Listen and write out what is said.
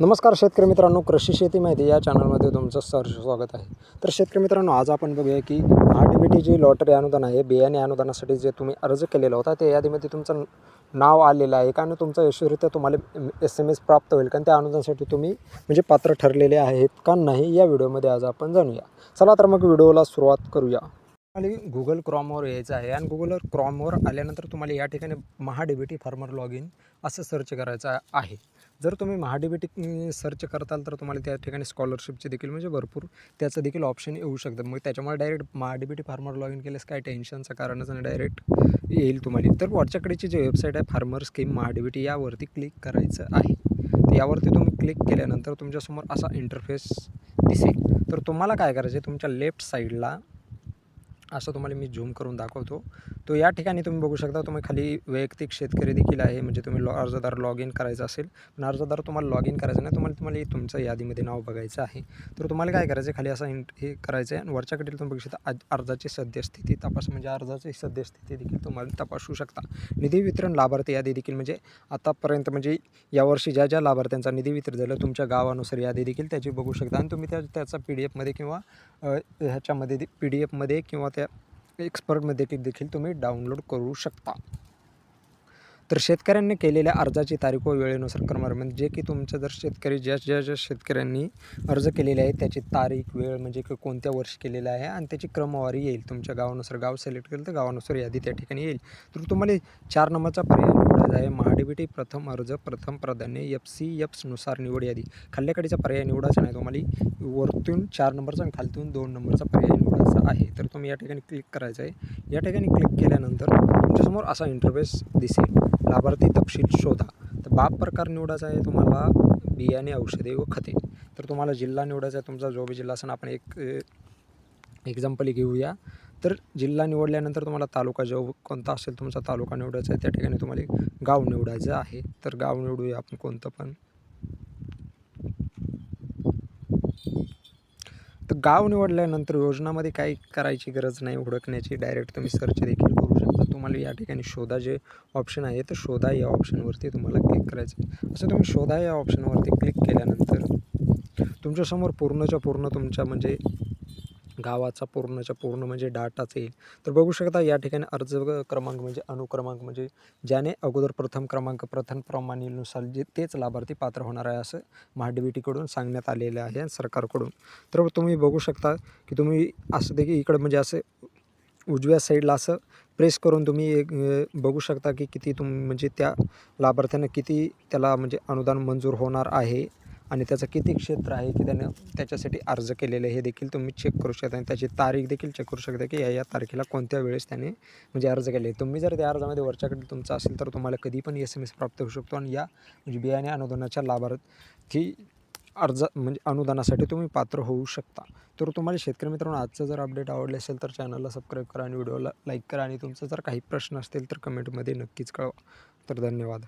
नमस्कार शेतकरी मित्रांनो कृषी शेती माहिती या चॅनलमध्ये तुमचं सहर्ष स्वागत आहे. तर शेतकरी मित्रांनो आज आपण बघूया की R D B T G lottery अनुदान आहे बियाणे अनुदानासाठी जे तुम्ही अर्ज केलेला होता ते यादीमध्ये तुमचं नाव आलेलं आहे का? आणि तुमचं यशस्वीरित्या तुम्हाला एस एम एस प्राप्त होईल कारण त्या अनुदानासाठी तुम्ही म्हणजे पात्र ठरलेले आहेत का नाही या व्हिडिओमध्ये आज आपण जाणूया. चला तर मग व्हिडिओला सुरुवात करूया. तुम्हाला गुगल क्रॉमवर यायचं आहे आणि गुगल क्रॉमवर आल्यानंतर तुम्हाला या ठिकाणी Maha D B T farmer log in असं सर्च करायचं आहे. जर तुम्ही महा सर्च करताल तर तुम्हाला त्या ठिकाणी स्कॉलरशिपचे देखील म्हणजे भरपूर त्याचं देखील ऑप्शन येऊ शकतं मग त्याच्यामुळे direct MahaDBT farmer log in केल्यास काय टेन्शनचं कारणच नाही डायरेक्ट येईल तुम्हाला. तर वरच्याकडेची जी वेबसाईट आहे फार्मर स्कीम महाडीबीटी यावरती क्लिक करायचं आहे. यावरती तुम्ही क्लिक केल्यानंतर तुमच्यासमोर असा इंटरफेस दिसेल. तर तुम्हाला काय करायचं आहे तुमच्या लेफ्ट साईडला असं तुम्हाला मी झूम करून दाखवतो. तो या ठिकाणी तुम्ही बघू शकता तुम्ही खाली वैयक्तिक शेतकरी देखील आहे म्हणजे तुम्ही लॉ अर्जदार लॉग इन करायचं असेल. पण अर्जदार तुम्हाला लॉग इन करायचं नाही तुम्हाला तुम्हाला तुमचं यादीमध्ये नाव बघायचं आहे. तर तुम्हाला काय करायचं आहे खाली असं इन हे करायचं आहे आणि वरच्याकडील तुम्ही बघू शकता अर्जाची सद्यस्थिती तपास म्हणजे अर्जाची सद्यस्थिती देखील तुम्हाला तपासू शकता. निधी वितरण लाभार्थी यादी देखील म्हणजे आतापर्यंत म्हणजे यावर्षी ज्या ज्या लाभार्थ्यांचा निधी वितरण झालं तुमच्या गावानुसार यादी देखील त्याची बघू शकता. आणि तुम्ही त्या त्याचा पी डी एफमध्ये किंवा ह्याच्यामध्ये पी डी एफमध्ये किंवा त्या एक्सपर्टमध्ये देखील देखील तुम्ही डाउनलोड करू शकता. तर शेतकऱ्यांनी केलेल्या अर्जाची तारीख व वेळेनुसार क्रमांक म्हणजे जे की तुमचं जर शेतकरी ज्या ज्या ज्या शेतकऱ्यांनी अर्ज केलेले आहे त्याची तारीख वेळ म्हणजे की कोणत्या वर्षी केलेलं आहे आणि त्याची क्रमवारी येईल. तुमच्या गावानुसार गाव सिलेक्ट केलं तर गावानुसार यादी त्या ठिकाणी येईल. तर तुम्हाला चार नंबरचा पर्याय निवडायचा आहे. महाडीबीटी प्रथम अर्ज प्रथम प्राधान्य एफ सी एफ्सनुसार निवड यादी. खाल्ल्याकडीचा पर्याय निवडायचा नाही तुम्हाला वरतून चार नंबरचा आणि खालतून दोन नंबरचा पर्याय निवडायचा आहे. तर तुम्ही या ठिकाणी क्लिक करायचं आहे. या ठिकाणी क्लिक केल्यानंतर तुमच्यासमोर असा इंटरफेस दिसेल. लाभार्थी तपशील शोधा. तर बाप प्रकार निवडायचा आहे तुम्हाला बियाणे औषधे व खते. तर तुम्हाला जिल्हा निवडायचा आहे तुमचा जो बी जिल्हा असेल आपण एक एक्झाम्पल घेऊया. तर जिल्हा निवडल्यानंतर तुम्हाला तालुका जो कोणता असेल तुमचा तालुका निवडायचा आहे त्या ठिकाणी तुम्हाला गाव निवडायचं आहे. तर गाव निवडूया आपण कोणतं पण. तर गाव निवडल्यानंतर योजनामध्ये काही करायची गरज नाही हुडकण्याची डायरेक्ट तुम्ही सर्च देखील करू शकता तुम्हाला या ठिकाणी शोधा जे ऑप्शन आहे तर शोधा या ऑप्शनवरती तुम्हाला क्लिक करायचं आहे असं तुम्ही शोधा या ऑप्शनवरती क्लिक केल्यानंतर तुमच्यासमोर पूर्णच्या पूर्ण तुमच्या म्हणजे गावाचा पूर्णच्या पूर्ण म्हणजे डाटाच येईल. तर बघू शकता या ठिकाणी अर्ज क्रमांक म्हणजे अनुक्रमांक म्हणजे ज्याने अगोदर प्रथम क्रमांक प्रथम प्रमाणेनुसार जे तेच लाभार्थी पात्र होणार आहे असं महाडीबीटीकडून सांगण्यात आलेलं आहे सरकारकडून. तर तुम्ही बघू शकता की तुम्ही असं देखील इकडं म्हणजे असं उजव्या साईडला असं प्रेस करून तुम्ही एक बघू शकता की किती तुम म्हणजे त्या लाभार्थ्यांना किती त्याला म्हणजे अनुदान मंजूर होणार आहे आणि त्याचं किती क्षेत्र आहे की त्यानं त्याच्यासाठी अर्ज केलेलं आहे हे देखील तुम्ही चेक करू शकता आणि त्याची तारीख देखील चेक करू शकता की या या तारखेला कोणत्या वेळेस त्याने म्हणजे अर्ज केले. तुम्ही जर त्या अर्जामध्ये वरच्याकडे तुमचं असेल तर तुम्हाला कधी पण एस एम एस प्राप्त होऊ शकतो आणि या म्हणजे बियाणे अनुदानाच्या लाभार्थी अर्ज म्हणजे अनुदानासाठी तुम्ही पात्र होऊ शकता. तर तुम्हाला शेतकरी मित्रांनो आजचं जर अपडेट आवडले असेल तर चॅनलला सबस्क्राईब करा आणि व्हिडिओला लाईक करा. आणि तुमचं जर काही प्रश्न असतील तर कमेंटमध्ये नक्कीच कळवा. तर धन्यवाद.